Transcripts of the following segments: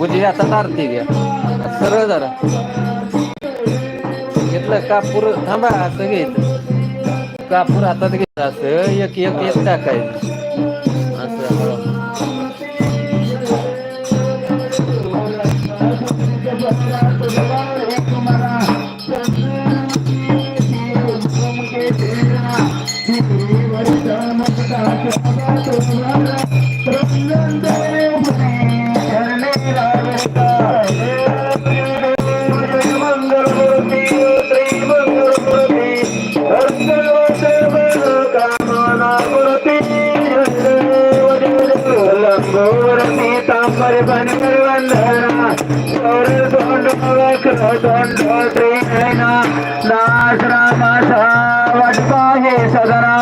उजवी हातात आरती घ्या सरळ जरा. घेतलं कापूर थांबा असं घ्यायचं. कापूर हातात घ्यायचं? असं एक एक एक टाकायचं. असं మరి పని నాశ్రమ సావే సదనా.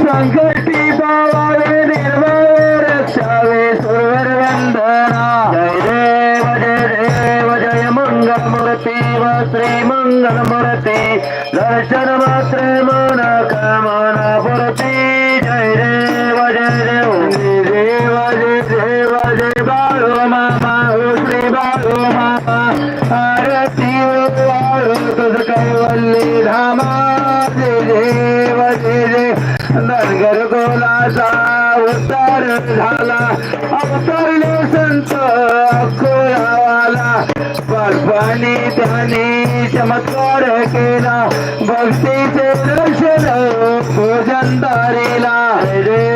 సంకటి భావే నిర్మరక్షవే సురవర వందనా. జయ దేవ జయ దేవ జయ మంగళమూర్తి శ్రీ మంగళమూర్తి. దర్శన మాత్రమే మన కమన పురతి జయ దేవ జయ देव जय जय नरगर गोलाचा उतार झाला. अवतरले संत अकोलावाला. बालपणी त्याने चमत्कार केला. भक्तीचे दर्शन भोजन दारीला रे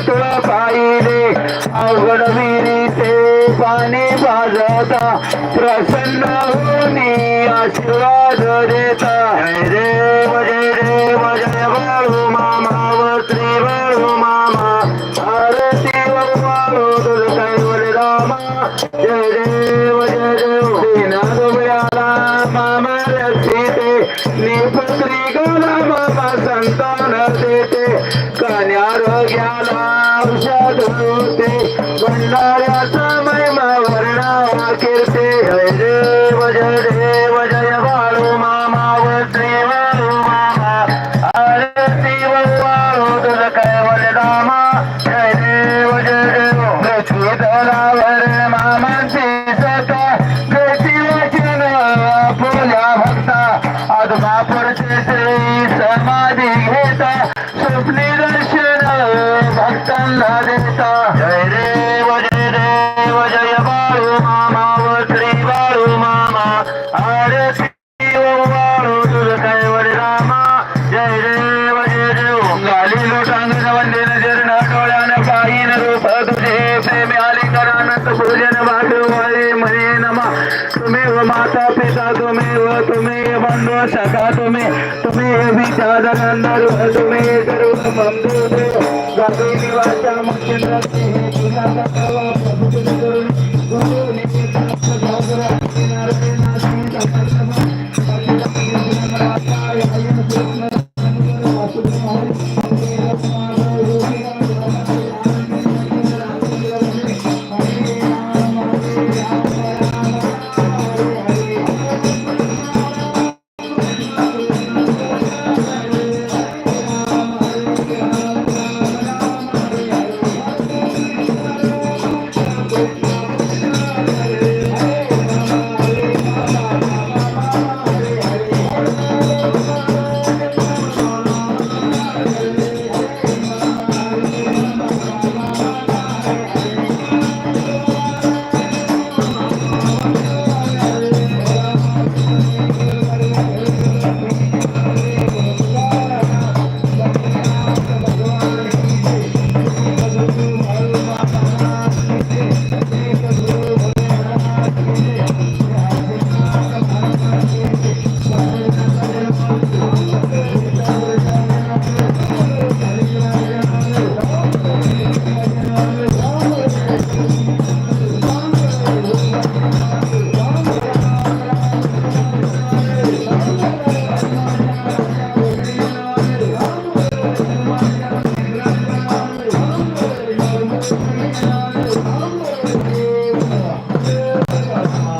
सत्व पाहिले अवघड विरीचे पाणी वाजता प्रसन्न होनी आशीर्वाद देता. रे देव रे देव बाळू मामा वत्री बाळू मामा. आरती बाळू तुझ कैवल रामा जय देव जय देव दीना मामा रक्षिते निपत्री गला मामा संता धुते भंडाऱ्याचा महिमा वर्णा कीर्ते हय देव जय देव जय देव तुम्ही बंधू सखा तुम्ही तुम्ही विचार अंदर तुम्ही सर्व बंधू देव. गावी निवासा मुख्य